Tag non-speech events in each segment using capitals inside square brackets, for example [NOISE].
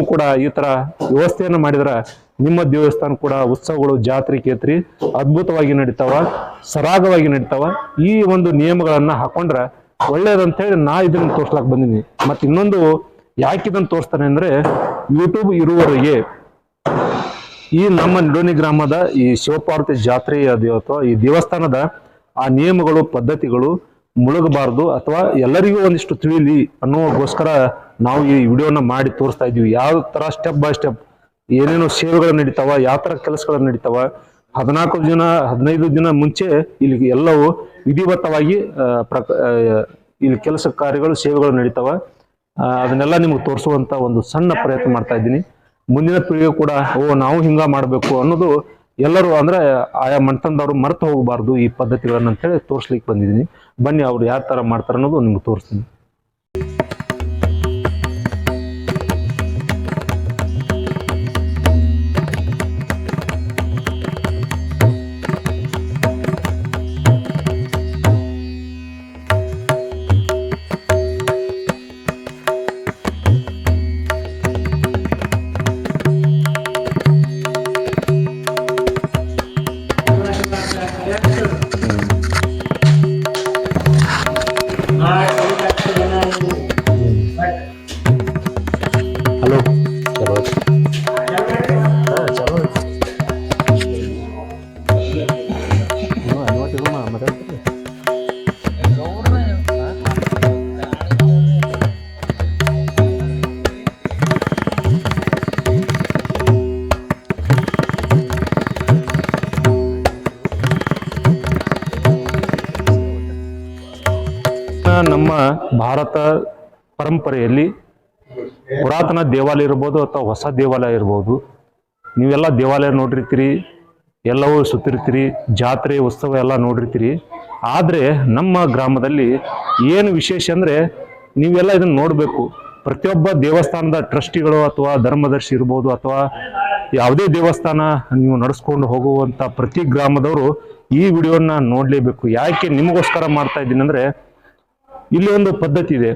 ನೀವು ಕೂಡ ಈ ತರ ವ್ಯವಸ್ಥೆಯನ್ನು ಮಾಡಿದ್ರ ನಿಮ್ಮ ದೇವಸ್ಥಾನ ಕೂಡ ಉತ್ಸವಗಳು ಜಾತ್ರೆ ಕೇತ್ರಿ, ಅದ್ಭುತವಾಗಿ ನಡೀತಾವ, ಸರಾಗವಾಗಿ ನಡೀತಾವ. ಈ ಒಂದು ನಿಯಮಗಳನ್ನ ಹಾಕೊಂಡ್ರ ಒಳ್ಳೇದಂತ ಹೇಳಿ ನಾ ಇದನ್ನ ತೋರ್ಸ್ಲಾಕ್ ಬಂದಿನಿ. ಮತ್ತೆ ಇನ್ನೊಂದು ಯಾಕೆ ಇದನ್ನ ತೋರಿಸ್ತಾನೆ ಅಂದ್ರೆ ಯೂಟ್ಯೂಬ್ ಇರುವವರಿಗೆ ಈ ನಮ್ಮ ನಿಡೋನಿ ಗ್ರಾಮದ ಈ ಶಿವಪಾರ್ವತಿ ಜಾತ್ರೆ ಅದು ಅಥವಾ ಈ ದೇವಸ್ಥಾನದ ಆ ನಿಯಮಗಳು, ಪದ್ಧತಿಗಳು ಮುಳುಗಬಾರದು ಅಥವಾ ಎಲ್ಲರಿಗೂ ಒಂದಿಷ್ಟು ತಿಳಿಲಿ ಅನ್ನೋಗೋಸ್ಕರ ನಾವು ಈ ವಿಡಿಯೋನ ಮಾಡಿ ತೋರಿಸ್ತಾ ಇದೀವಿ ಯಾವ ತರ ಸ್ಟೆಪ್ ಬೈ ಸ್ಟೆಪ್ ಏನೇನೋ ಸೇವೆಗಳು ನಡೀತಾವ, ಯಾವ ತರ ಕೆಲಸಗಳು ನಡೀತಾವ, ಹದಿನಾಲ್ಕು ದಿನ, ಹದಿನೈದು ದಿನ ಮುಂಚೆ ಇಲ್ಲಿ ಎಲ್ಲವೂ ವಿಧಿವತ್ತವಾಗಿ ಪ್ರಕ ಇಲ್ಲಿ ಕೆಲಸ ಕಾರ್ಯಗಳು, ಸೇವೆಗಳು ನಡೀತಾವ. ಅದನ್ನೆಲ್ಲ ನಿಮ್ಗೆ ತೋರಿಸುವಂತ ಒಂದು ಸಣ್ಣ ಪ್ರಯತ್ನ ಮಾಡ್ತಾ ಇದ್ದೀನಿ. ಮುಂದಿನ ಪೀಳಿಗೆ ಕೂಡ, ಓ, ನಾವು ಹಿಂಗ ಮಾಡಬೇಕು ಅನ್ನೋದು ಎಲ್ಲರೂ ಅಂದ್ರೆ ಆಯಾ ಮಣ್ತನದವ್ರು ಮರೆತು ಹೋಗಬಾರ್ದು ಈ ಪದ್ಧತಿಗಳನ್ನ ಅಂತೇಳಿ ತೋರಿಸ್ಲಿಕ್ಕೆ ಬಂದಿದ್ದೀನಿ. ಬನ್ನಿ ಅವ್ರು ಯಾವ ತರ ಮಾಡ್ತಾರೆ ಅನ್ನೋದು ನಿಮ್ಗೆ ತೋರಿಸ್ತೀನಿ. ನಮ್ಮ ಭಾರತ ಪರಂಪರೆಯಲ್ಲಿ ಪುರಾತನ ದೇವಾಲಯ ಇರ್ಬೋದು ಅಥವಾ ಹೊಸ ದೇವಾಲಯ ಇರ್ಬೋದು. ನೀವೆಲ್ಲ ದೇವಾಲಯ ನೋಡಿರ್ತೀರಿ, ಎಲ್ಲವೂ ಸುತ್ತಿರ್ತೀರಿ, ಜಾತ್ರೆ, ಉತ್ಸವ ಎಲ್ಲ ನೋಡಿರ್ತೀರಿ. ಆದರೆ ನಮ್ಮ ಗ್ರಾಮದಲ್ಲಿ ಏನು ವಿಶೇಷ ಅಂದರೆ ನೀವೆಲ್ಲ ಇದನ್ನು ನೋಡಬೇಕು. ಪ್ರತಿಯೊಬ್ಬ ದೇವಸ್ಥಾನದ ಟ್ರಸ್ಟಿಗಳು ಅಥವಾ ಧರ್ಮದರ್ಶಿ ಇರ್ಬೋದು ಅಥವಾ ಯಾವುದೇ ದೇವಸ್ಥಾನ ನೀವು ನಡೆಸ್ಕೊಂಡು ಹೋಗುವಂಥ ಪ್ರತಿ ಗ್ರಾಮದವರು ಈ ವಿಡಿಯೋನ ನೋಡಲೇಬೇಕು. ಯಾಕೆ ನಿಮಗೋಸ್ಕರ ಮಾಡ್ತಾ ಇದ್ದೀನಿ ಅಂದರೆ ಇಲ್ಲಿ ಒಂದು ಪದ್ಧತಿ ಇದೆ.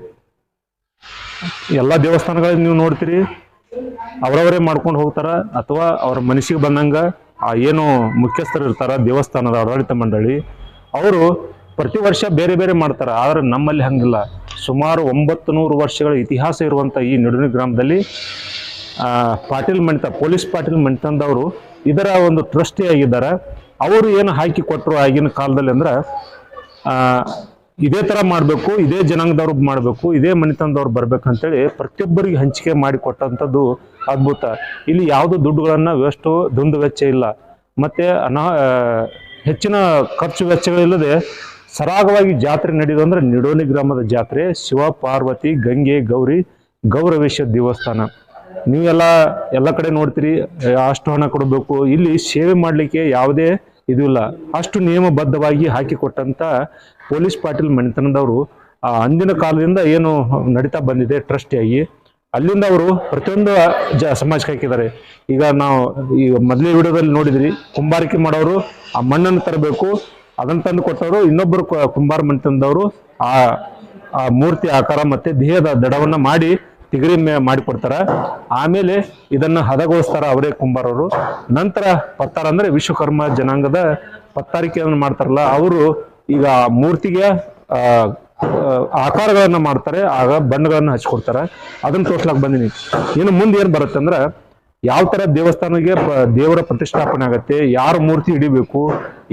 ಎಲ್ಲ ದೇವಸ್ಥಾನಗಳಲ್ಲಿ ನೀವು ನೋಡ್ತೀರಿ, ಅವರವರೇ ಮಾಡ್ಕೊಂಡು ಹೋಗ್ತಾರ, ಅಥವಾ ಅವ್ರ ಮನಸ್ಸಿಗೆ ಬಂದಂಗ ಆ ಏನು ಮುಖ್ಯಸ್ಥರು ಇರ್ತಾರ, ದೇವಸ್ಥಾನದ ಆಡಳಿತ ಮಂಡಳಿ, ಅವರು ಪ್ರತಿ ವರ್ಷ ಬೇರೆ ಬೇರೆ ಮಾಡ್ತಾರ, ಆದ್ರೆ ನಮ್ಮಲ್ಲಿ ಹಂಗಿಲ್ಲ. ಸುಮಾರು ಒಂಬತ್ತು ನೂರು ವರ್ಷಗಳ ಇತಿಹಾಸ ಇರುವಂತ ಈ ನಿಡುನಿ ಗ್ರಾಮದಲ್ಲಿ ಪಾಟೀಲ್ ಮಣಿತ ಪೊಲೀಸ್ ಪಾಟೀಲ್ ಮಣಿತಂದವರು ಇದರ ಒಂದು ಟ್ರಸ್ಟಿ ಆಗಿದ್ದಾರೆ. ಅವರು ಏನು ಹಾಕಿ ಕೊಟ್ಟರು ಆಗಿನ ಕಾಲದಲ್ಲಿ ಅಂದ್ರೆ ಇದೇ ತರ ಮಾಡಬೇಕು, ಇದೇ ಜನಾಂಗದವ್ರು ಮಾಡಬೇಕು, ಇದೇ ಮನೆತನದವ್ರು ಬರ್ಬೇಕಂತೇಳಿ ಪ್ರತಿಯೊಬ್ಬರಿಗೆ ಹಂಚಿಕೆ ಮಾಡಿ ಕೊಟ್ಟಂಥದ್ದು ಅದ್ಭುತ. ಇಲ್ಲಿ ಯಾವುದು ದುಡ್ಡುಗಳನ್ನ ವೆಷ್ಟು ದುಂದು ವೆಚ್ಚ ಇಲ್ಲ. ಮತ್ತೆ ಅನಾ ಹೆಚ್ಚಿನ ಖರ್ಚು ವೆಚ್ಚಗಳಿಲ್ಲದೆ ಸರಾಗವಾಗಿ ಜಾತ್ರೆ ನಡೆಯೋದು ಅಂದ್ರೆ ನಿಡೋನಿ ಗ್ರಾಮದ ಜಾತ್ರೆ, ಶಿವ, ಪಾರ್ವತಿ, ಗಂಗೆ, ಗೌರಿ, ಗೌರವೇಶ ದೇವಸ್ಥಾನ. ನೀವೆಲ್ಲ ಎಲ್ಲ ಕಡೆ ನೋಡ್ತೀರಿ ಅಷ್ಟು ಹಣ ಕೊಡಬೇಕು. ಇಲ್ಲಿ ಸೇವೆ ಮಾಡಲಿಕ್ಕೆ ಯಾವುದೇ ಇದು ಇಲ್ಲ. ಅಷ್ಟು ನಿಯಮಬದ್ಧವಾಗಿ ಹಾಕಿಕೊಟ್ಟಂತ ಪೊಲೀಸ್ ಪಾಟೀಲ್ ಮನೆತನದವರು ಆ, ಅಂದಿನ ಕಾಲದಿಂದ ಏನು ನಡೀತಾ ಬಂದಿದೆ ಟ್ರಸ್ಟಿಯಾಗಿ ಅಲ್ಲಿಂದ ಅವರು ಪ್ರತಿಯೊಂದು, ಜ, ಸಮಾಜಕ್ಕೆ ಹಾಕಿದ್ದಾರೆ. ಈಗ ನಾವು, ಈ ಮೊದಲೇ ವಿಡಿಯೋದಲ್ಲಿ ನೋಡಿದ್ರಿ, ಕುಂಬಾರಿಕೆ ಮಾಡೋರು ಆ ಮಣ್ಣನ್ನು ತರಬೇಕು, ಅದನ್ನು ತಂದು ಕೊಟ್ಟವರು ಇನ್ನೊಬ್ಬರು ಕುಂಬಾರ ಮನೆತನದವರು ಆ ಆ ಮೂರ್ತಿ ಆಕಾರ ಮತ್ತೆ ದೇಹದ ದಡವನ್ನು ಮಾಡಿ ತಿಗರಿ ಮೇ, ಮಾಡಿಕೊಡ್ತಾರೆ. ಆಮೇಲೆ ಇದನ್ನು ಹದಗೊಳಿಸ್ತಾರ ಅವರೇ ಕುಂಬಾರವರು. ನಂತರ ಪತ್ತಾರ ಅಂದ್ರೆ ವಿಶ್ವಕರ್ಮ ಜನಾಂಗದ ಪತ್ತಾರಿಕೆಯನ್ನು ಮಾಡ್ತಾರಲ್ಲ, ಅವರು ಈಗ ಮೂರ್ತಿಗೆ ಆಕಾರಗಳನ್ನ ಮಾಡ್ತಾರೆ, ಆಗ ಬಣ್ಣಗಳನ್ನ ಹಚ್ಕೊಡ್ತಾರೆ. ಅದನ್ನ ತೋರ್ಸ್ಲಾಕ್ ಬಂದಿನಿ. ಇನ್ನು ಮುಂದೆ ಏನ್ ಬರುತ್ತೆ ಅಂದ್ರೆ, ಯಾವ ತರ ದೇವಸ್ಥಾನಕ್ಕೆ ದೇವರ ಪ್ರತಿಷ್ಠಾಪನೆ ಆಗತ್ತೆ, ಯಾರು ಮೂರ್ತಿ ಹಿಡಿಬೇಕು,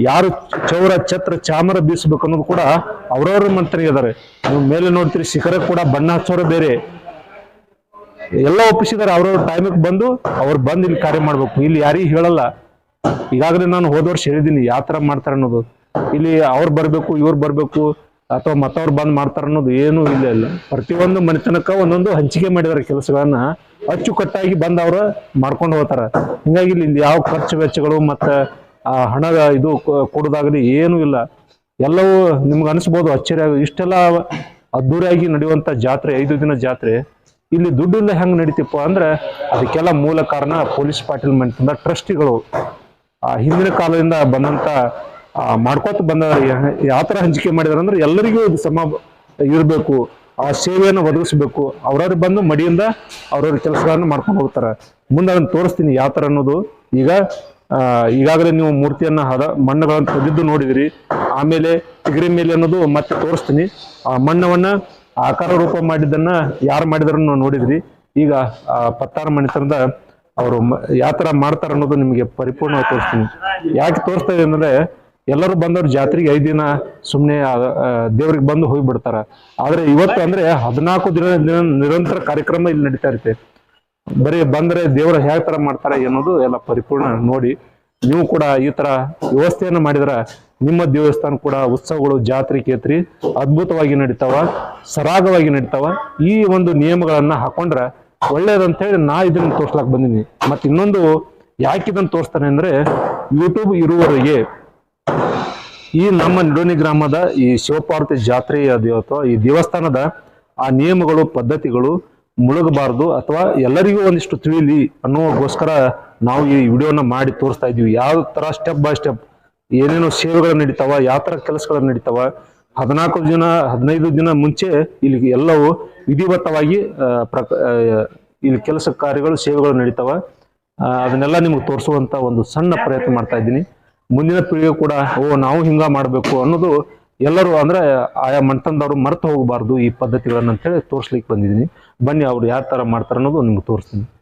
ಯಾರು ಚೌರ, ಛತ್ರ, ಚಾಮರ ಬೀಸಬೇಕು ಅನ್ನೋದು ಕೂಡ ಅವ್ರವ್ರ ಮಂತ್ರಿ ಇದಾರೆ. ನೀವು ಮೇಲೆ ನೋಡ್ತೀರಿ, ಶಿಖರ ಕೂಡ ಬಣ್ಣ ಹಚ್ಚೋರು ಬೇರೆ. ಎಲ್ಲ ಒಪ್ಪಿಸಿದಾರೆ, ಅವ್ರವ್ರ ಟೈಮಿಗೆ ಬಂದು ಅವ್ರು ಬಂದು ಇಲ್ಲಿ ಕಾರ್ಯ ಮಾಡ್ಬೇಕು. ಇಲ್ಲಿ ಯಾರಿಗೂ ಹೇಳಲ್ಲ. ಈಗಾಗಲೇ ನಾನು ಹೋದ ವರ್ಷ ಹೇಳಿದ್ದೀನಿ ಯಾವ ತರ ಮಾಡ್ತಾರೆ ಅನ್ನೋದು. ಇಲ್ಲಿ ಅವ್ರು ಬರ್ಬೇಕು, ಇವ್ರು ಬರ್ಬೇಕು ಅಥವಾ ಮತ್ತವ್ರು ಬಂದ್ ಮಾಡ್ತಾರ ಅನ್ನೋದು ಏನೂ ಇಲ್ಲ ಇಲ್ಲ. ಪ್ರತಿಯೊಂದು ಮನೆತನಕ್ಕ ಒಂದೊಂದು ಹಂಚಿಕೆ ಮಾಡಿದಾರೆ ಕೆಲಸಗಳನ್ನ. ಅಚ್ಚುಕಟ್ಟಾಗಿ ಬಂದ್ ಅವ್ರ ಮಾಡ್ಕೊಂಡು ಹೋಗ್ತಾರ. ಹಿಂಗಾಗಿ ಇಲ್ಲಿ ಯಾವ ಖರ್ಚು ವೆಚ್ಚಗಳು ಮತ್ತ ಆ ಹಣದ ಇದು ಕೊಡೋದಾಗಲಿ ಏನೂ ಇಲ್ಲ. ಎಲ್ಲವೂ ನಿಮ್ಗೆ ಅನಿಸ್ಬೋದು ಅಚ್ಚರಿ ಇಷ್ಟೆಲ್ಲ ಅದ್ದೂರಿಯಾಗಿ ನಡೆಯುವಂತ ಜಾತ್ರೆ, ಐದು ದಿನ ಜಾತ್ರೆ. ಇಲ್ಲಿ ದುಡ್ಡಿಂದ ಹೆಂಗ್ ನಡೀತಿಪ್ಪ ಅಂದ್ರೆ ಅದಕ್ಕೆಲ್ಲ ಮೂಲ ಕಾರಣ ಪೊಲೀಸ್ ಪಾಟೀಲ್ ಮನೆತನದ ಟ್ರಸ್ಟಿಗಳು. ಆ ಹಿಂದಿನ ಕಾಲದಿಂದ ಬಂದಂತ ಮಾಡ್ಕೋತ ಬಂದ ಯಾವ ತರ ಹಂಚಿಕೆ ಮಾಡಿದಾರೆ ಅಂದ್ರೆ ಎಲ್ಲರಿಗೂ ಇದು ಸಮ ಇರಬೇಕು, ಆ ಸೇವೆಯನ್ನು ಒದಗಿಸ್ಬೇಕು. ಅವ್ರವ್ರು ಬಂದು ಮಡಿಯಿಂದ ಅವ್ರವ್ರ ಕೆಲಸಗಳನ್ನು ಮಾಡ್ಕೊಂಡು ಹೋಗ್ತಾರೆ. ಮುಂದೆ ಅದನ್ನ ತೋರಿಸ್ತೀನಿ ಯಾವ ಥರ ಅನ್ನೋದು. ಈಗ ಈಗಾಗಲೇ ನೀವು ಮೂರ್ತಿಯನ್ನ ಹದ ಮಣ್ಣುಗಳನ್ನು ತೆಗೆದು ನೋಡಿದಿರಿ. ಆಮೇಲೆ ತಿಗರಿ ಮೇಲೆ ಅನ್ನೋದು ಮತ್ತೆ ತೋರಿಸ್ತೀನಿ. ಆ ಮಣ್ಣವನ್ನ ಆಕಾರ ರೂಪ ಮಾಡಿದ್ದನ್ನ ಯಾರು ಮಾಡಿದ್ರನ್ನು ನೋಡಿದ್ರಿ. ಈಗ, ಆ, ಪತ್ತಾರ ಮಣಿತನದ ಅವರು ಯಾವ ಥರ ಮಾಡ್ತಾರೆ ಅನ್ನೋದು ನಿಮಗೆ ಪರಿಪೂರ್ಣವಾಗಿ ತೋರಿಸ್ತೀನಿ. ಯಾಕೆ ತೋರಿಸ್ತಾ ಇದೆ ಅಂದ್ರೆ ಎಲ್ಲರೂ ಬಂದವ್ರು ಜಾತ್ರೆಗೆ ಐದು ದಿನ ಸುಮ್ಮನೆ ದೇವ್ರಿಗೆ ಬಂದು ಹೋಗಿ ಬಿಡ್ತಾರ. ಆದ್ರೆ ಇವತ್ತು ಅಂದ್ರೆ ಹದಿನಾಲ್ಕು ದಿನ ನಿರಂತರ ಕಾರ್ಯಕ್ರಮ ಇಲ್ಲಿ ನಡೀತಾ ಇರುತ್ತೆ. ಬರೀ ಬಂದ್ರೆ ದೇವ್ರ ಯಾವ ತರ ಮಾಡ್ತಾರೆ ಅನ್ನೋದು ಎಲ್ಲ ಪರಿಪೂರ್ಣ ನೋಡಿ. ನೀವು ಕೂಡ ಈ ತರ ವ್ಯವಸ್ಥೆಯನ್ನು ಮಾಡಿದ್ರ ನಿಮ್ಮ ದೇವಸ್ಥಾನ ಕೂಡ ಉತ್ಸವಗಳು ಜಾತ್ರೆ ಕೇತ್ರಿ ಅದ್ಭುತವಾಗಿ ನಡೀತಾವ, ಸರಾಗವಾಗಿ ನಡೀತಾವ. ಈ ಒಂದು ನಿಯಮಗಳನ್ನ ಹಾಕೊಂಡ್ರ ಒಳ್ಳೇದಂತ ಹೇಳಿ ನಾ ಇದನ್ನ ತೋರ್ಸ್ಲಾಕ್ ಬಂದೀನಿ. ಮತ್ತೆ ಇನ್ನೊಂದು ಯಾಕೆ ಇದನ್ನ ತೋರಿಸ್ತಾನೆ ಅಂದ್ರೆ ಯೂಟ್ಯೂಬ್ ಇರುವವರೆಗೆ ಈ ನಮ್ಮ ನಿಡೋನಿ ಗ್ರಾಮದ ಈ ಶಿವಪಾರ್ವತಿ ಜಾತ್ರೆಯ ಅಥವಾ ಈ ದೇವಸ್ಥಾನದ ಆ ನಿಯಮಗಳು, ಪದ್ಧತಿಗಳು ಮುಳುಗಬಾರದು ಅಥವಾ ಎಲ್ಲರಿಗೂ ಒಂದಿಷ್ಟು ತಿಳಿಲಿ ಅನ್ನೋಗೋಸ್ಕರ ನಾವು ಈ ವಿಡಿಯೋನ ಮಾಡಿ ತೋರಿಸ್ತಾ ಇದೀವಿ ಯಾವ ತರ ಸ್ಟೆಪ್ ಬೈ ಸ್ಟೆಪ್ ಏನೇನು ಸೇವೆಗಳು ನಡೀತಾವ, ಯಾವ ತರ ಕೆಲಸಗಳು ನಡೀತಾವ, ಹದಿನಾಲ್ಕು ದಿನ, ಹದಿನೈದು ದಿನ ಮುಂಚೆ ಇಲ್ಲಿ ಎಲ್ಲವೂ ವಿಧಿವತ್ತವಾಗಿ ಪ್ರಕ ಇಲ್ಲಿ ಕೆಲಸ ಕಾರ್ಯಗಳು, ಸೇವೆಗಳು ನಡೀತಾವ. ಅದನ್ನೆಲ್ಲ ನಿಮ್ಗೆ ತೋರಿಸುವಂತ ಒಂದು ಸಣ್ಣ ಪ್ರಯತ್ನ ಮಾಡ್ತಾ ಇದ್ದೀನಿ. ಮುಂದಿನ ಪೀಳಿಗೆ ಕೂಡ, ಓ, ನಾವು ಹಿಂಗ ಮಾಡಬೇಕು ಅನ್ನೋದು ಎಲ್ಲರೂ ಅಂದ್ರೆ ಆಯಾ ಮಂಟನದವರು ಮರೆತು ಹೋಗಬಾರ್ದು ಈ ಪದ್ಧತಿಗಳನ್ನ ಅಂತೇಳಿ ತೋರಿಸ್ಲಿಕ್ಕೆ ಬಂದಿದ್ದೀನಿ. ಬನ್ನಿ ಅವ್ರು ಯಾವ ತರ ಮಾಡ್ತಾರೆ ಅನ್ನೋದು ನಿಮ್ಗೆ ತೋರಿಸ್ತೀನಿ.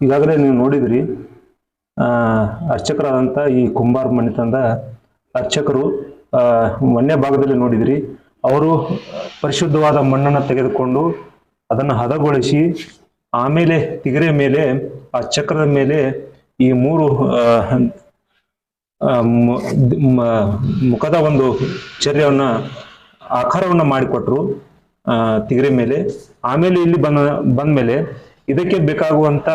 ಈಗಾಗಲೇ ನೀವು ನೋಡಿದ್ರಿ ಅರ್ಚಕರಾದಂಥ ಈ ಕುಂಬಾರ ಮಣಿತಂದ ಅರ್ಚಕರು ಮೊನ್ನೆ ಭಾಗದಲ್ಲಿ ನೋಡಿದ್ರಿ, ಅವರು ಪರಿಶುದ್ಧವಾದ ಮಣ್ಣನ್ನು ತೆಗೆದುಕೊಂಡು ಅದನ್ನು ಹದಗೊಳಿಸಿ ಆಮೇಲೆ ತಿಗರೆ ಮೇಲೆ ಆ ಚಕ್ರದ ಮೇಲೆ ಈ ಮೂರು ಮುಖದ ಒಂದು ಚರ್ಯವನ್ನ, ಆಕಾರವನ್ನು ಮಾಡಿಕೊಟ್ರು ತಿಗರೆ ಮೇಲೆ. ಆಮೇಲೆ ಇಲ್ಲಿ ಬಂದ, ಬಂದ್ಮೇಲೆ ಇದಕ್ಕೆ ಬೇಕಾಗುವಂತ,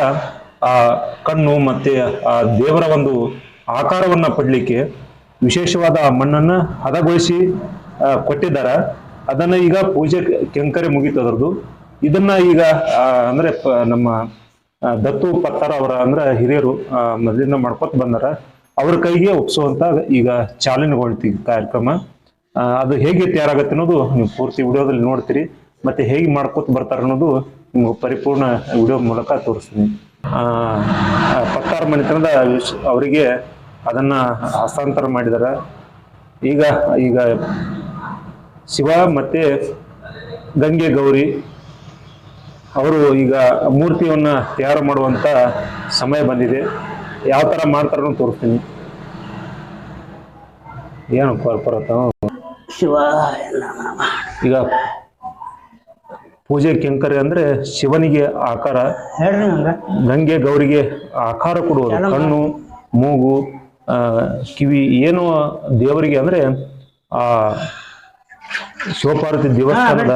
ಆ, ಕಣ್ಣು ಮತ್ತೆ, ಆ, ದೇವರ ಒಂದು ಆಕಾರವನ್ನ ಪಡ್ಲಿಕ್ಕೆ ವಿಶೇಷವಾದ ಮಣ್ಣನ್ನ ಹದಗೊಳಿಸಿ ಕೊಟ್ಟಿದ್ದಾರೆ. ಅದನ್ನ ಈಗ ಪೂಜೆ ಕೆಂಕರೆ ಮುಗೀತು ಅದರದ್ದು. ಇದನ್ನ ಈಗ ಅಂದ್ರೆ ನಮ್ಮ ದತ್ತು ಪತ್ತಾರ ಅವರ, ಅಂದ್ರೆ ಹಿರಿಯರು ಮೊದಲಿಂದ ಮಾಡ್ಕೊತ ಬಂದಾರ. ಅವ್ರ ಕೈಗೆ ಒಪ್ಸುವಂತ ಈಗ ಚಾಲನೆಗೊಳ್ತಿ ಕಾರ್ಯಕ್ರಮ. ಅದು ಹೇಗೆ ತಯಾರಾಗತ್ತೆ ಅನ್ನೋದು ನೀವು ಪೂರ್ತಿ ವಿಡಿಯೋದಲ್ಲಿ ನೋಡ್ತೀರಿ. ಮತ್ತೆ ಹೇಗೆ ಮಾಡ್ಕೊತ ಬರ್ತಾರ ಅನ್ನೋದು ನಿಮ್ಗೆ ಪರಿಪೂರ್ಣ ವಿಡಿಯೋ ಮೂಲಕ ತೋರಿಸ್ತೀನಿ. ಪತ್ತಾರ ಮನೆತನದ ಅವರಿಗೆ ಅದನ್ನ ಹಸ್ತಾಂತರ ಮಾಡಿದಾರ. ಈಗ ಈಗ ಶಿವ ಮತ್ತೆ ಗಂಗೆ ಗೌರಿ ಅವರು ಈಗ ಮೂರ್ತಿಯನ್ನ ತಯಾರು ಮಾಡುವಂತ ಸಮಯ ಬಂದಿದೆ. ಯಾವ ತರ ಮಾಡ್ತಾರೋ ತೋರಿಸ್ತೀನಿ. ಏನು ಕೊರತ ಶಿವ ಈಗ ಪೂಜೆ ಕೆಂಕರಿ ಅಂದ್ರೆ ಶಿವನಿಗೆ ಆಕಾರ ಗಂಗೆ ಗೌರಿಗೆ ಆಕಾರ ಕೊಡುವುದು ಕಣ್ಣು ಮೂಗು ಆ, ಕಿವಿ ಏನು ದೇವರಿಗೆ ಅಂದ್ರೆ ಆ ಶಿವಪಾರ್ವತಿ ದೇವಸ್ಥಾನದ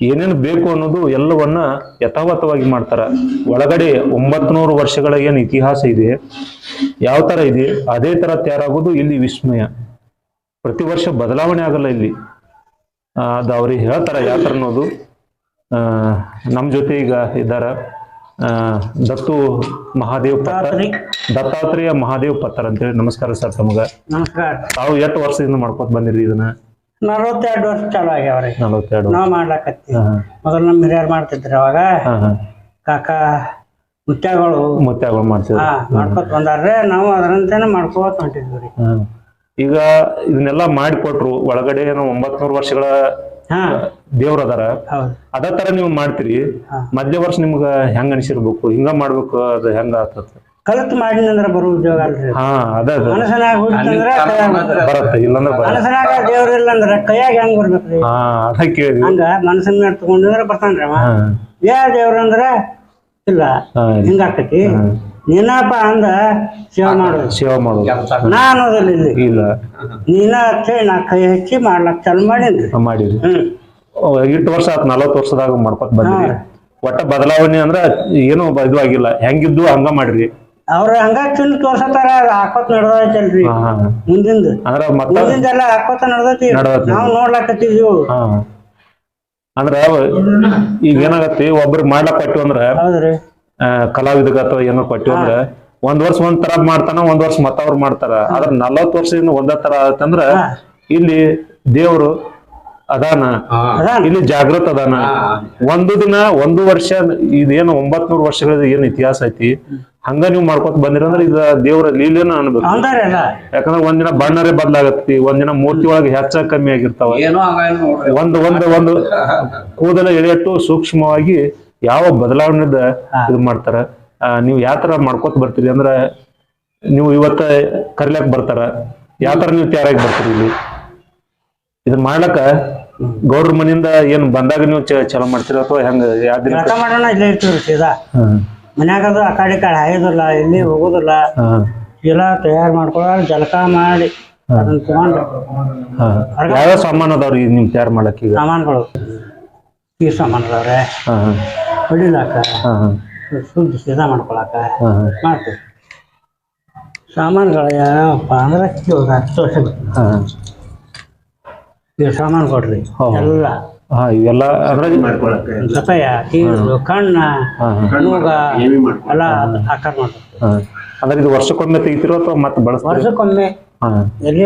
ಏನೇನು ಬೇಕು ಅನ್ನೋದು ಎಲ್ಲವನ್ನ ಯಥಾವತ್ತವಾಗಿ ಮಾಡ್ತಾರ. ಒಳಗಡೆ ಒಂಬತ್ನೂರು ವರ್ಷಗಳ ಏನು ಇತಿಹಾಸ ಇದೆ ಯಾವ ತರ ಇದೆ ಅದೇ ತರ ತಯಾರಾಗೋದು ಇಲ್ಲಿ ವಿಸ್ಮಯ. ಪ್ರತಿ ವರ್ಷ ಬದಲಾವಣೆ ಆಗಲ್ಲ ಇಲ್ಲಿ. ಅದು ಅವ್ರಿಗೆ ಹೇಳ್ತಾರ ಯಾವ ತರ ಅನ್ನೋದು. ಆ, ನಮ್ ಜೊತೆ ಈಗ ಇದ್ದಾರ ದತ್ತು ಮಹಾದೇವ್ ಪತ್ರ ದತ್ತಾತ್ರಿ. ದತ್ತಾತ್ರೇಯ ಮಹಾದೇವ್ ಅಂತ ಅಂತೇಳಿ ನಮಸ್ಕಾರ ಸರ್ ತಮಗ. ನಮಸ್ಕಾರ. ತಾವು ಎಷ್ಟು ವರ್ಷದಿಂದ ಮಾಡ್ಕೊತ ಬಂದಿರಿ ಇದನ್ನ? ನಲವತ್ತೆರಡು ವರ್ಷ ಚಾಲು ಆಗ್ಯಾವ್ರಿ. ನಲವತ್ತೆರಡು ನಾವು ಮಾಡ್ಲಾಕತ್ತಿ ಮೊದಲು ನಮ್ಮ ಹಿರಿಯರು ಮಾಡ್ತಿದ್ರಿ ಅವಾಗ. ಕಾಕ ಮುತ್ಯಾಗಳು. ಮುತ್ಯಾಗಳು ಮಾಡ್ತಿದ್ರು ಮಾಡ್ಕೊತ ಬಂದಾರ್ರೆ. ನಾವು ಅದರಂತೆನೆ ಮಾಡ್ಕೋತ ಹೊಂಟಿದ್ವಿ ಈಗ ಇದನ್ನೆಲ್ಲ ಮಾಡಿಕೊಟ್ರು ಒಳಗಡೆ ಏನೋ ಒಂಬತ್ನೂರು ವರ್ಷಗಳ ದೇವ್ರ ಅದಾರ. ಅದ ತರ ನೀವು ಮಾಡ್ತೀರಿ. ಮಧ್ಯ ವರ್ಷ ನಿಮ್ಗ ಹೆಂಗ ಅನಿಸಿರ್ಬೇಕು? ಹಿಂಗ ಮಾಡ್ಬೇಕು ಅದ ಹೆಂಗ ಆಗ್ತದ ಕಲ್ತ್ ಮಾಡಿನಂದ್ರ ಬರೋ ಉದ್ಯೋಗ ಅಲ್ರಿ. ಹಾ ಅದ ಮನಸ್ಸನಾಗ ಬರತ್ತೆ ಇಲ್ಲಂದ್ರ ಮನಸ್ಸನಾಗ ದೇವ್ರ ಇಲ್ಲ ಅಂದ್ರ ಕೈಯಾಗ ಹೆಂಗ್ ಬರ್ಬೇಕ್ರಿ? ಹಾ ಅದ ಕೇಳಿ ಹಂಗ ಮನಸ್ಸಿನ ಮೇಲೆ ತಗೊಂಡ್ರ ಬರ್ತಾನ್ರಿ ಅವ. ಯಾ ದೇವ್ರ ಅಂದ್ರ ಇಲ್ಲ ಹಿಂಗಾಕತಿ ನೀನಪ್ಪ ಅಂದ ಸೇವೆ ಮಾಡೋದು ಸೇವೆ ಮಾಡೋದು. ನಾನು ಅನ್ನೋದಿಲ್ಲ ಇಲ್ಲಿ. ಇಲ್ಲ. ನೀನ ಹಚ್ಚಿ ನಾ ಕೈ ಹಚ್ಚಿ ಮಾಡ್ಲಕ್ ಚಾಲು ಮಾಡಿದ್ರಿ ಮಾಡಿದ್ವಿ. ಹ್ಮ್. ಇಟ್ಟು ವರ್ಷ ಆತ್ ನಲವತ್ತು ವರ್ಷದಾಗ ಮಾಡ್ಕೊತ ಬಂದ್ರಿ ಒಟ್ಟ ಬದಲಾವಣೆ ಅಂದ್ರ ಏನು ಇದು ಆಗಿಲ್ಲ. ಹೆಂಗಿದ್ದು ಹಂಗ ಮಾಡ್ರಿ ಅವ್ರ ಹಂಗ ಚುಲ್ ತೋರ್ಸತಾರ ಹಾಕೋತ್ ನಡ್ದೈತಲ್ರಿ ಮುಂದಿಂದ. ಅಂದ್ರ ಮತ್ತ ಮುಂದಿಂದೆಲ್ಲ ಹಾಕೋತ ನಡ್ದೈತಿ ನಾವು ನಾವ್ ನೋಡ್ಲಾಕತ್ತಿದ್ವಿ ಅಂದ್ರ ಈಗ ಏನಾಗತ್ತಿ? ಒಬ್ರು ಮಾಡ್ಲಕ್ ಅಂದ್ರ ಹೌದ್ರಿ. ಕಲಾವಿದಗ ಅಥವಾ ಏನೋ ಕೊಟ್ಟಿವಿ ಅಂದ್ರೆ ಒಂದ್ ವರ್ಷ ಒಂದ್ ತರ ಮಾಡ್ತಾನ ಒಂದ್ ವರ್ಷ ಮತ್ತವ್ರು ಮಾಡ್ತಾರ. ಆದ್ರ ನಲವತ್ತು ವರ್ಷದಿಂದ ಒಂದೇ ತರ ಆತಂದ್ರ ಇಲ್ಲಿ ದೇವ್ರು ಅದಾನ. ಇಲ್ಲಿ ಜಾಗೃತ ಅದಾನ. ಒಂದು ದಿನ ಒಂದು ವರ್ಷ ಇದೇನು ಒಂಬತ್ನೂರು ವರ್ಷಗಳ ಏನ್ ಇತಿಹಾಸ ಐತಿ ಹಂಗ ನೀವು ಮಾಡ್ಕೊತ ಬಂದಿರಂದ್ರ ಇದ ದೇವ್ರ ಲೀಲೆನ ಅನ್ಬೇಕು. ಯಾಕಂದ್ರೆ ಯಾಕಂದ್ರ ಒಂದಿನ ಬಣ್ಣರೇ ಬದಲಾಗತ್ತಿ ಒಂದಿನ ಮೂರ್ತಿ ಒಳಗೆ ಹೆಚ್ಚ ಕಮ್ಮಿ ಆಗಿರ್ತಾವ. ಏನೋ ಹಂಗ ನೋಡ್ರಿ. ಒಂದು ಒಂದು ಒಂದು [LAUGHS] ಕೂದಲ ಎಳೆಯಟ್ಟು ಸೂಕ್ಷ್ಮವಾಗಿ ಯಾವ ಬದಲಾವಣೆ ಇದು ಮಾಡ್ತಾರ? ಆ, ನೀವು ಯಾವ ತರ ಮಾಡ್ಕೊತ ಬರ್ತೀರಿ? ಅಂದ್ರ ನೀವು ಇವತ್ತ ಕರಿಲಾಕ್ ಬರ್ತಾರ. ಯಾವ ತರ ನೀವು ತಯಾರಾಗಿ ಬರ್ತೀರಿ ಇಲ್ಲಿ? ಇದನ್ನ ಮಾಡ್ಲಕ್ಕ ಗೌಡ್ರ ಮನಿಯಿಂದ ಏನ್ ಬಂದಾಗ ನೀವು ಚ- ಚಲೋ ಮಾಡ್ತೀರ ಅಥವಾ ಹೆಂಗ? ಯಾವ ದಿನ ರಥ ಮಾಡೋಣ ಇಲ್ಲೇ ಸೀದಾ. ಮನ್ಯಾಗದು ಆ ಕಡೆ ಈ ಕಡೆ ಹಾಯೋದಿಲ್ಲ ಎಲ್ಲಿ ಹೋಗೋದಿಲ್ಲ. ಎಲ್ಲ ತಯಾರು ಮಾಡ್ಕೊಳ್ಳೋರು ಜಲಕ ಮಾಡಿ ಅದನ್ನ ತಗೊಂಡು ಯಾವ್ಯಾವ ಸಾಮಾನು ಅದಾವ್ರಿ ನಿಮ್ ತಯಾರು ಮಾಡಕ್ ಈಗ? ಸಾಮಾನುಗಳು. ಈ ಸಾಮಾನು ಅದಾವ್ರೆ ಹಾ. ಹೊಡಿಲಾಕ ಹಾ ಹಾ. ಶುದ್ಧ ಸೀದಾ ಮಾಡ್ಕೊಳಕ ಹಾ ಹಾ. ಮಾಡ್ತೀವಿ. ಸಾಮಾನುಗಳು ಯಾವಪ್ಪ ಅಂದ್ರೆ ಇವಾಗ ಹತ್ತು ವರ್ಷ ಹಾ. ಇವು ಸಾಮಾನು ಕೊಡ್ರಿ ಹೌದು. ಎಲ್ಲ. ಹಾ ಇವೆಲ್ಲ ಅಂದ್ರೆ ಸಫಾಯ ಕೀಳು ಕಣ್ಣ ಹಾ ಹಾ. ಮೂಗ ಎಲ್ಲ ಆಕಾರ ಮಾಡ್ತಾರೆ ಹಾ. ಅಂದ್ರೆ ಇದು ವರ್ಷಕ್ಕೊಮ್ಮೆ ತೆಗಿತಿರೋ ಅಥವಾ ಮತ್ತೆ ಬಳಸ ವರ್ಷಕ್ಕೊಮ್ಮೆ. ಹಾ. ಎಲ್ಲಿ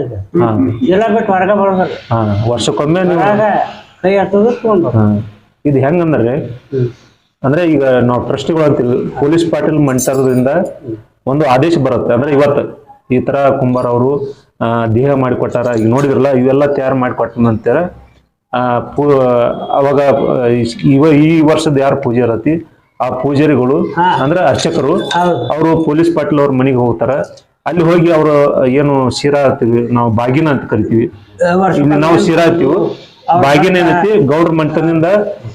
ಇದೆ? ಹಾ. ಎಲ್ಲ ಬಿಟ್ಟು ಹೊರಗೆ ಬರೋದ್ರಿ ಹಾ ವರ್ಷಕ್ಕೊಮ್ಮೆ ನೀವು ಹೊರಗ ಕೈ ಹತ್ತೋದು ತಗೊಂಡು ಹಾ. ಇದು ಹೆಂಗಂದ್ರೆ ಅಂದ್ರೆ ಈಗ ನಾವು ಟ್ರಸ್ಟಿಗಳು ಅಂತೀವಿ ಪೊಲೀಸ್ ಪಾಟೀಲ್ ಮಂಟರದಿಂದ ಒಂದು ಆದೇಶ ಬರುತ್ತೆ. ಅಂದ್ರೆ ಇವತ್ತು ಈ ತರ ಕುಂಬಾರ ಅವರು ದೇಹ ಮಾಡಿಕೊಟ್ಟಾರ ಈಗ ನೋಡಿದ್ರಲ್ಲ ಇವೆಲ್ಲ ತಯಾರು ಪೂ ಅವಾಗ ಇವ ಈ ವರ್ಷದ ಯಾರು ಪೂಜೆ ಇರತಿ ಆ ಪೂಜಾರಿಗಳು ಅಂದ್ರೆ ಅರ್ಚಕರು ಅವರು ಪೊಲೀಸ್ ಪಾಟೀಲ್ ಅವ್ರ ಮನೆಗೆ ಹೋಗ್ತಾರ. ಅಲ್ಲಿ ಹೋಗಿ ಅವರು ಏನು ಶಿರಾ ಅಂತೀವಿ ನಾವು ಬಾಗಿನ ಅಂತ ಕರಿತೀವಿ. ನಾವು ಶಿರಾ ಅಂತೀವಿ. ಬಾಗಿನ ಏನೈತಿ? ಗೌಡ್ರ ಮಂಟನಿಂದ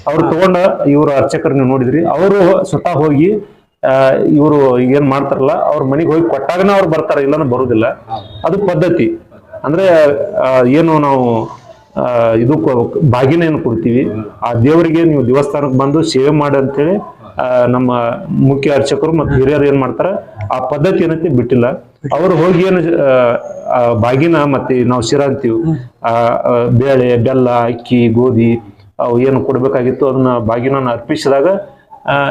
ಅವ್ರು ತಗೊಂಡ ಇವರು ಅರ್ಚಕರು ನೀವು ನೋಡಿದ್ರಿ. ಅವರು ಸ್ವತಃ ಹೋಗಿ ಆ, ಇವರು ಏನ್ ಮಾಡ್ತಾರಲ್ಲ ಅವ್ರ ಮನೆಗೆ ಹೋಗಿ ಕೊಟ್ಟಾಗನ ಅವ್ರು ಬರ್ತಾರ ಇಲ್ಲಾನು ಬರುದಿಲ್ಲ. ಅದು ಪದ್ಧತಿ. ಅಂದ್ರೆ ಏನು ನಾವು ಇದು ಬಾಗಿನ ಏನು ಕೊಡ್ತೀವಿ ಆ ದೇವರಿಗೆ ನೀವು ದೇವಸ್ಥಾನಕ್ಕೆ ಬಂದು ಸೇವೆ ಮಾಡಿ ಅಂತೇಳಿ ಆ, ನಮ್ಮ ಮುಖ್ಯ ಅರ್ಚಕರು ಮತ್ತು ಹಿರಿಯರು ಏನ್ ಮಾಡ್ತಾರ ಆ ಪದ್ಧತಿ ಏನೈತಿ ಬಿಟ್ಟಿಲ್ಲ. ಅವರು ಹೋಗಿ ಏನು ಬಾಗಿನ ಮತ್ತೆ ನಾವು ಶಿರ ಅಂತೀವಿ ಆ, ಬೇಳೆ ಬೆಲ್ಲ ಅಕ್ಕಿ ಗೋಧಿ ಅವು ಏನು ಕೊಡ್ಬೇಕಾಗಿತ್ತು ಅದನ್ನ ಬಾಗಿನ ಅರ್ಪಿಸಿದಾಗ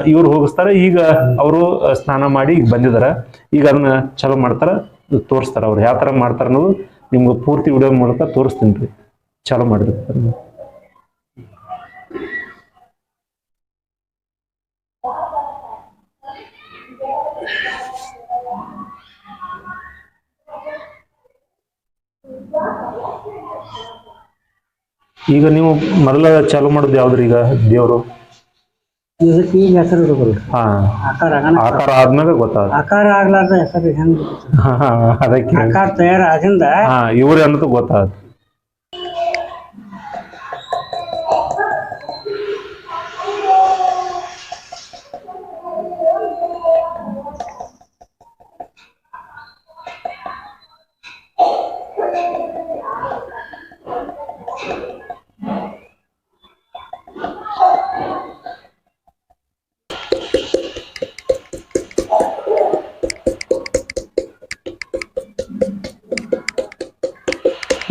ಇವ್ರು ಹೋಗಿಸ್ತಾರೆ. ಈಗ ಅವರು ಸ್ನಾನ ಮಾಡಿ ಈಗ ಬಂದಿದಾರ. ಈಗ ಅದನ್ನ ಚಲೋ ಮಾಡ್ತಾರ. ತೋರಿಸ್ತಾರ ಅವ್ರು. ಯಾವ ತರ ಮಾಡ್ತಾರ ಅನ್ನೋದು ನಿಮ್ಗೆ ಪೂರ್ತಿ ವಿಡಿಯೋ ಮೂಲಕ ತೋರಿಸ್ತೀನಿ ರೀ. ಚಲೋ ಮಾಡಿರ್ತಾರೆ ಈಗ ನೀವು ಮೊದಲ ಚಾಲು ಮಾಡೋದು ಯಾವ್ದ್ರಿ ಈಗ ದೇವರು? ಇದಕ್ಕೆ ಈಗ ಹೆಸರು ಹಾ. ಆಕಾರ ಆಗಣ ಆಕಾರ ಆದ್ಮೇಲೆ ಗೊತ್ತಾಗ ಆಕಾರ ಆಗ್ಲಾರ್ದ ಹೆಸರು ಹೆಂಗ್? [LAUGHS] ಅದಕ್ಕೆ. ಆಕಾರ ತಯಾರಾದಿಂದ ಹಾ ಇವ್ರ ಅನ್ನೋದು ಗೊತ್ತಾಗ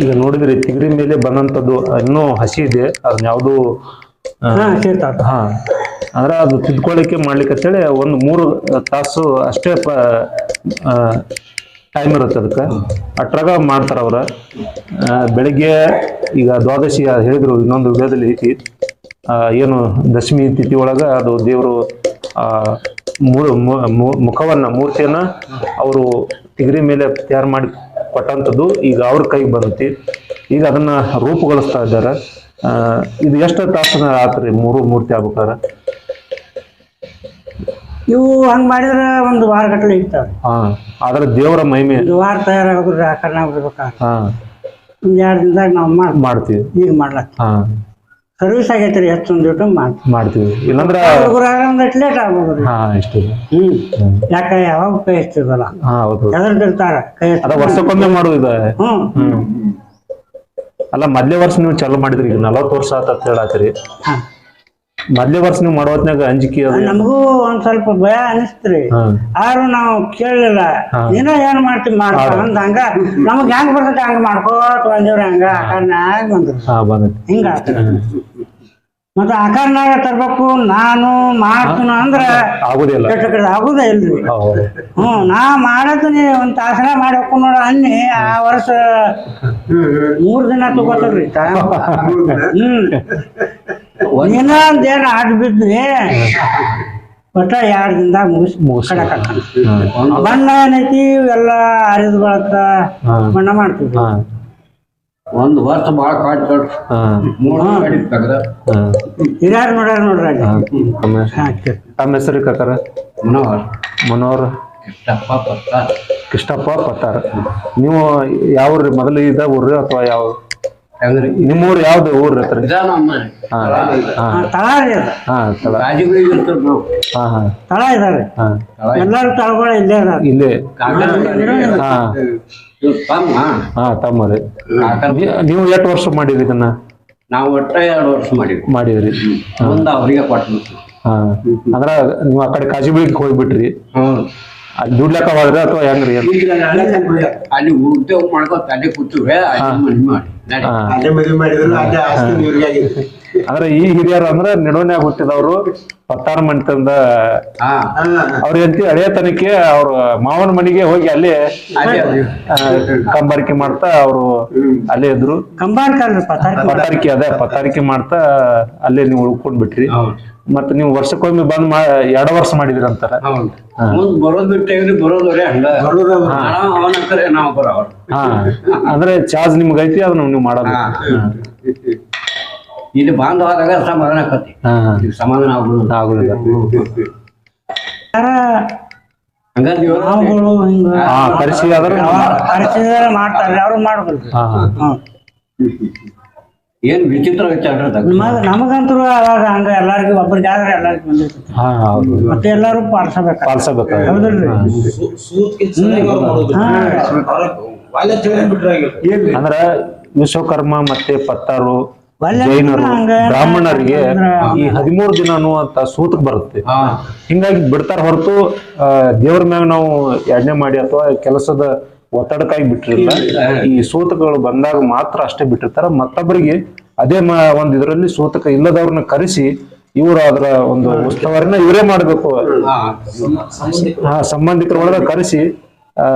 ಈಗ ನೋಡಿದ್ರಿ ತಿಗರಿ ಮೇಲೆ ಬಂದಂತದ್ದು ಇನ್ನೂ ಹಸಿ ಇದೆ. ಅದನ್ನ ಯಾವುದು ಹಾ ಅಂದ್ರೆ ಅದು ತಿದ್ಕೊಳ್ಳಿಕ್ಕೆ ಮಾಡ್ಲಿಕ್ಕೆ ಅಂತೇಳಿ ಒಂದು ಮೂರು ತಾಸು ಅಷ್ಟೇ ಟೈಮ್ ಇರುತ್ತೆ ಅದಕ್ಕೆ. ಅಟ್ರಾಗ ಮಾಡ್ತಾರ ಅವ್ರ. ಬೆಳಿಗ್ಗೆ ಈಗ ದ್ವಾದಶಿ ಹೇಳಿದ್ರು ಇನ್ನೊಂದು ವಿಧದಲ್ಲಿ ಐತಿ ಏನು ದಶಮಿ ತಿಥಿ ಒಳಗ ಅದು ದೇವರು ಮುಖವನ್ನ ಮೂರ್ತಿಯನ್ನ ಅವರು ತಿಗರಿ ಮೇಲೆ ತಯಾರು ಮಾಡಿ ಕೊಟ್ಟಂಥದ್ದು ಈಗ ಅವ್ರ ಕೈ ಬರುತ್ತೆ. ಈಗ ಅದನ್ನ ರೂಪುಗೊಳಿಸ್ತಾ ಇದ್ದಾರೆ. ಇದು ಎಷ್ಟು ತಾಸನ ಆತ್ರಿ ಮೂರು ಮೂರ್ತಿ ಆಗ್ಬೇಕಾದ್ರೆ? ಇವು ಹಂಗ ಮಾಡಿದ್ರೆ ಒಂದು ವಾರ ಗಟ್ಟಲೆ ಇರ್ತಾವೆ. ಹಾ ಆದ್ರೆ ದೇವರ ಮಹಿಮೆ. ಒಂದು ವಾರ ತಯಾರಾಗೋದ್ರಿ ಬಿಡ್ಬೇಕಾದ್ರೆ ಹಾ. ಒಂದ್ ಎರಡು ದಿನದಾಗ ನಾವು ಮಾಡಿ ಮಾಡ್ತೀವಿ. ಈಗ ಮಾಡ್ಲಾಕ್ತೀವಿ ಹಾ. ಸರ್ವಿಸ್ ಆಗೈತ್ರಿ ಹೆಚ್ಚು ಒಂದು ಇಟ್ಟು ಮಾಡ್ತೀವಿ ಮಾಡ್ತೀವಿ. ಇಲ್ಲಂದ್ರ ಲೇಟ್ ಆಗ್ಬೋದು ರೀ ಹಾ ಇಷ್ಟು. ಹ್ಮ್. ಯಾಕೆ ಯಾವಾಗ ಕೈ ಹಾ ಹೌದು. ಅದ ವರ್ಷಕ್ಕೊಮ್ಮೆ ಮಾಡುದು ಇದ. ಹ್ಮ್. ಹ್ಮ್. ಅಲ್ಲ ಮೊದ್ಲೇ ವರ್ಷ ನೀವು ಚಾಲು ಮಾಡಿದ್ರಿ. ಈಗ ನಲವತ್ತು ವರ್ಷ ಆತ ಅಂತ ಹೇಳತ್ತೀರಿ ಹಾ. ಮೊದ್ಲೇ ವರ್ಷ ನೀವು ಮಾಡೋ ಹೊತ್ನ್ಯಾಗ ಅಂಜಿಕೆ ಅದು ನಮಗೂ ಒಂದ್ ಸ್ವಲ್ಪ ಭಯ ಅನಿಸ್ತ್ರಿ. ಆದ್ರೂ ನಾವು ಕೇಳಲಿಲ್ಲ. ಏನೋ ನೀನು ಏನ್ ಮಾಡ್ತೀವಿ ಅಂತ ಹಂಗ. ನಮಗ್ ಹೆಂಗ್ ಬರ್ತೈತೆ ಹಂಗ ಮಾಡ್ಕೋತ ಬಂದಿವ್ರಿ ಹಂಗ. ಬಂದ್ರಿ ಹಿಂಗ ಮತ್ತ ಆಕಾರನಾಗ ತರ್ಬೇಕು ನಾನು ಮಾಡ್ತೀನ ಅಂದ್ರ ಆಗುದಿಲ್ಲ ಆಗುದೇ ಇಲ್ರಿ ಹ್ಮ್ ನಾ ಮಾಡತೀನಿ ಒಂದ್ ತಾಸನ ಮಾಡಿ ಹೋಗ್ಕೊಂಡು ನೋಡ ಅನ್ನಿ ಆ ವರ್ಷ ಮೂರ್ ದಿನ ತಗೋತಾರ್ರಿ ಹ್ಮ್ ಒಂದಿನ ಒಂದ್ ಏನ್ ಆಡ್ ಬಿದ್ವಿ ಒಟ್ಟ ಎರಡ್ ದಿನದಾಗ ಮುಗಿಸ್ ಮುಗಿಸ್ ಕಡಕ್ ಬಣ್ಣ ಏನೈತಿ ಇವೆಲ್ಲ ಅರಿದ ಬಳಕ ಹಾ ಬಣ್ಣ ಮಾಡ್ತೀವಿ. ಒಂದ್ ವರ್ಷ ಭಾಳ ಕಾಟ್ ಕಟ್ ಮೂರು ಗಾಡಿ ತೆಗ್ದ ಹಿರಿಯರ್ ನೋಡ್ಯಾರ ನೋಡ್ರಿ ಅಲ್ಲಿ. ತಮ್ಮ ತಮ್ಮ ಹೆಸರು ಕಾಕಾರ? ಮನೋಹರ್. ಮನೋಹರ್. ಕೃಷ್ಣಪ್ಪ ಕೃಷ್ಣಪ್ಪ ಪತ್ತಾರ. ನೀವು ಯಾವ ಊರ್ರಿ ಮೊದಲು ಇದ್ದ ಊರ್ರಿ ಅಥವಾ ಯಾವ ಹೆಂಗ್ರಿ ನಿಮ್ಮ ಊರು ಯಾವ್ದು ಊರ್ ಹತ್ರ? ಇದ ನಮ್ಮ ಹಾ ಹಾ ಹಾ, ತಳ ರೀ ಅದು ಹಾ ಹಾ ಹಾ. ತಳ ಇದಾರೆ ಹಾ. ಎಲ್ಲಾರು ತಳಗಳು ಇಲ್ಲೇ ಅದಾರ ಇಲ್ಲೇ. ಹಾ. ತಮ್ಮ. ಹಾ ತಮ್ಮರಿ ನೀವು ಎಷ್ಟು ವರ್ಷ ಮಾಡಿದ್ರಿ ಇದನ್ನ? ನಾವು ಒಟ್ಟ ಎರಡು ವರ್ಷ ಮಾಡಿವಿ ಮಾಡಿದ್ರಿ. ಮುಂದ ಅವ್ರಿಗೆ ಕೊಟ್ಟು ಹಾ. ಅಂದ್ರ ನೀವು ಆ ಕಡೆ ಕಾಜಿಬಳಿಗೆ ಹೋಗ್ಬಿಟ್ರಿ. ಹ್ಮ್ ಅಲ್ಲಿ ದುಡ್ಲಕ್ಕ ಹೋದ್ರ ಅಥವಾ ಹೆಂಗ್ರಿ ಏನ್? ಅಲ್ಲಿ ಉದ್ಯೋಗ ಮಾಡ್ಕೊತ ಅಲ್ಲಿ ಕೂತಿವ್ರೆ ಅಲ್ಲಿ ಮನೆ ಮಾಡಿ ನಡಿ. ಹಾ ಅಲ್ಲೇ ಮದುವೆ ಮಾಡಿದ್ರು ಅದೇ ಆಸ್ತಿ ಇವ್ರಿಗೆ ಆಗಿದೆ ಅಂದ್ರೆ ಈ ಹಿರಿಯರು ಅಂದ್ರೆ ನಿಡೋನ್ಯಾಗ ಹುಟ್ಟಿದವರು ಪತ್ತಾರ ಮಂಟದಿಂದ ಹಾ. ಅವ್ರ ಹೆಂಡತಿ ಹಳೆಯ ತನಕ್ಕೆ ಅವ್ರ ಮಾವನ ಮನೆಗೆ ಹೋಗಿ ಅಲ್ಲೇ ಕಂಬಾರಿಕೆ ಮಾಡ್ತಾ ಅವರು ಅಲ್ಲೇ ಇದ್ರು. ಪತ್ತಾರಿಕೆ ಅದೇ ಪತ್ತಾರಿಕೆ ಮಾಡ್ತಾ ಅಲ್ಲೇ ನೀವು ಉಳ್ಕೊಂಡ್ ಬಿಟ್ರಿ. ಮತ್ತೆ ನೀವು ವರ್ಷಕ್ಕೊಮ್ಮೆ ಬಂದ್ ಮಾ ಎರಡು ವರ್ಷ ಮಾಡಿದ್ರಿ ಅಂತಾರೆ ಬರೋದ್ ಅಂದ್ರೆ ಚಾರ್ಜ್ ನಿಮ್ಗೈತಿ ಐತಿ ಅದನ್ನ ನೀವು ಮಾಡೋದು ಇಲ್ಲಿ ಬಾಂಧವಾದಾಗ ಸಮಾಧಾನ ಆಕತಿ ಸಮಾಧಾನ ಆಗುದು ಆಗುದಿಲ್ಲ. ಮಾಡ್ತಾರೆ. ಅವ್ರು ಏನ್ ವಿಚಿತ್ರ ವಿಚಾರ ನಮಗ ನಮಗಂತೂ ಅವಾಗ ಹಂಗ ಎಲ್ಲಾರಿಗೂ ಒಬ್ಬರು ಆದ್ರೆ ಎಲ್ಲಾರಿಗೂ ಬಂದಿರ್ತೈತಿ ಮತ್ತೆ ಎಲ್ಲಾರು ಪಾಲಿಸಬೇಕು ಪಾಲ್ಸಬೇಕು ಅಂದ್ರ ವಿಶ್ವಕರ್ಮ ಮತ್ತೆ ಪತ್ತಾರು ಜೈನರು ಬ್ರಾಹ್ಮಣರಿಗೆ ಈ ಹದಿಮೂರು ದಿನ ಅನ್ನುವಂತ ಸೂತಕ್ ಬರುತ್ತೆ. ಹಿಂಗಾಗಿ ಬಿಡ್ತಾರ ಹೊರತು ಆ, ದೇವ್ರ ಮ್ಯಾಗ ನಾವು ಎಣ್ಣೆ ಮಾಡಿ ಅಥವಾ ಕೆಲಸದ ಒತ್ತಡಕ್ಕಾಗಿ ಬಿಟ್ಟಿರಲ್ಲ ಈ ಸೂತಕಗಳು ಬಂದಾಗ ಮಾತ್ರ ಅಷ್ಟೇ ಬಿಟ್ಟಿರ್ತಾರ. ಮತ್ತೊಬ್ಬರಿಗೆ ಅದೇ ಮ- ಒಂದ್ ಇದರಲ್ಲಿ ಸೂತಕ ಇಲ್ಲದವ್ರನ್ನ ಕರೆಸಿ ಇವರು ಅದರ ಒಂದು ಉತ್ಸವರನ್ನ ಇವರೇ ಮಾಡ್ಬೇಕು. ಹಾ. ಸಂಬಂಧಿಕರ ಒಳಗ ಕರೆಸಿ ಆ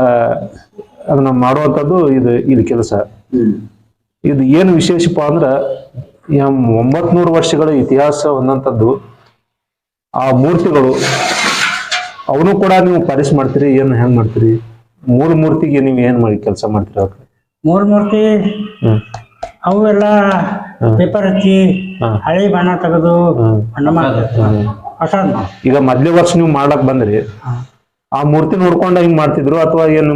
ಅದನ್ನ ಮಾಡುವಂತದ್ದು ಇದು ಇದು ಕೆಲಸ. ಇದು ಏನು ವಿಶೇಷಪ್ಪ ಅಂದ್ರ ಒಂಬತ್ ಒಂಬತ್ನೂರು ವರ್ಷಗಳ ಇತಿಹಾಸ ಹೊಂದಂಥದ್ದು ಆ ಮೂರ್ತಿಗಳು. ಅವನು ಕೂಡ ನೀವು ಪಾಲಿಸ್ ಮಾಡ್ತೀರಿ ಏನ್ ಹೆಂಗ್ ಮಾಡ್ತೀರಿ? ಮೂರ್ ಮೂರ್ತಿಗೆ ನೀವು ಏನ್ ಮಾಡಿ ಕೆಲಸ ಮಾಡ್ತೀರಿ ಅವ್ರ ಮೂರ್ ಮೂರ್ತಿ ಅವೆಲ್ಲ ಪೇಪರ್ ಹಚ್ಚಿ ಹಳೆ ಬಣ್ಣ ತೆಗೆದು. ಬಣ್ಣ ಈಗ ಮೊದ್ಲೇ ವರ್ಷ ನೀವು ಮಾಡಕ್ ಬಂದ್ರಿ. ಆ ಮೂರ್ತಿ ನೋಡ್ಕೊಂಡ ಹಿಂಗ್ ಮಾಡ್ತಿದ್ರು ಅಥವಾ ಏನು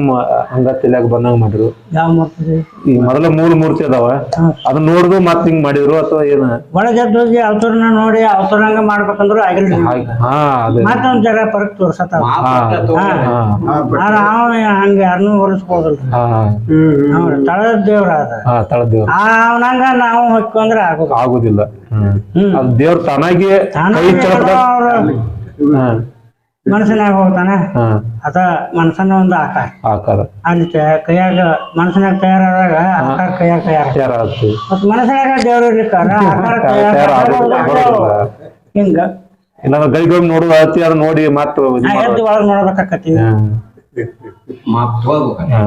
ಹಂಗ ತಲೆಯಾಗ ಬಂದಂಗ ಮಾಡಿದ್ರು? ಯಾವ ಮೂರ್ತಿ? ಈ ಮೊದಲ ಮೂಲ ಮೂರ್ತಿ ಅದಾವ. ಅದನ್ನ ನೋಡ್ದು ಮತ್ ಹಿಂಗ್ ಮಾಡಿದ್ರು ಅಥವಾ ಏನ? ಒಳಗೆ ಹೋಗಿ ಅವತರನ ನೋಡಿ ಅವತರಂಗ ಮಾಡ್ಬೇಕಂದ್ರು ಆಗಿಲ್ಲ ಹಾ ಅದೇ. ಮತ್ತೊಂದ್ ಜರ ಪರಕ್ ತೋರ್ಸತ್ತ ಹಂಗ ಯಾರನ್ನೂ ಹೊರಸ್ಬೋದಲ್ರಿ ತಳದ ದೇವ್ರ ಅದ ಹಾ ತಳದೇವ್ರ ಅವನಂಗ ನಾವು ಹೊಕ್ಕೊಂಡ್ರೆ ಆಗೋದು ಆಗುದಿಲ್ಲ. ಹ್ಮ್. ಅದು ದೇವ್ರ ತಾನಾಗಿ ಕೈ ಚಳಕ ಮನಸ್ಸಿನಾಗ ಹೋಗ್ತಾನ ಅದ ಮನಸ್ಸನ್ನ ಒಂದು ಆಕಾರ. ಆಕಾರ. ಅಲ್ಲಿ ಕೈಯಾಗ ಮನಸ್ಸಿನಾಗ ತಯಾರಾದಾಗ ಆಕಾರ ಕೈಯಾಗ ತಯಾರ ಮತ್ತ ಮತ್ ಮನಸ್ಸಿನಾಗ ದೇವ್ರ ಇರ್ಲಿಕ್ಕಾರ ಆಕಾರ. ಹಿಂಗ. ಗೈಗೊಮ್ಮೆ ನೋಡುವ ಅತಿ ನೋಡಿ ಮಾತು. ಎದ್ದು ಒಳಗ್ ಹಾ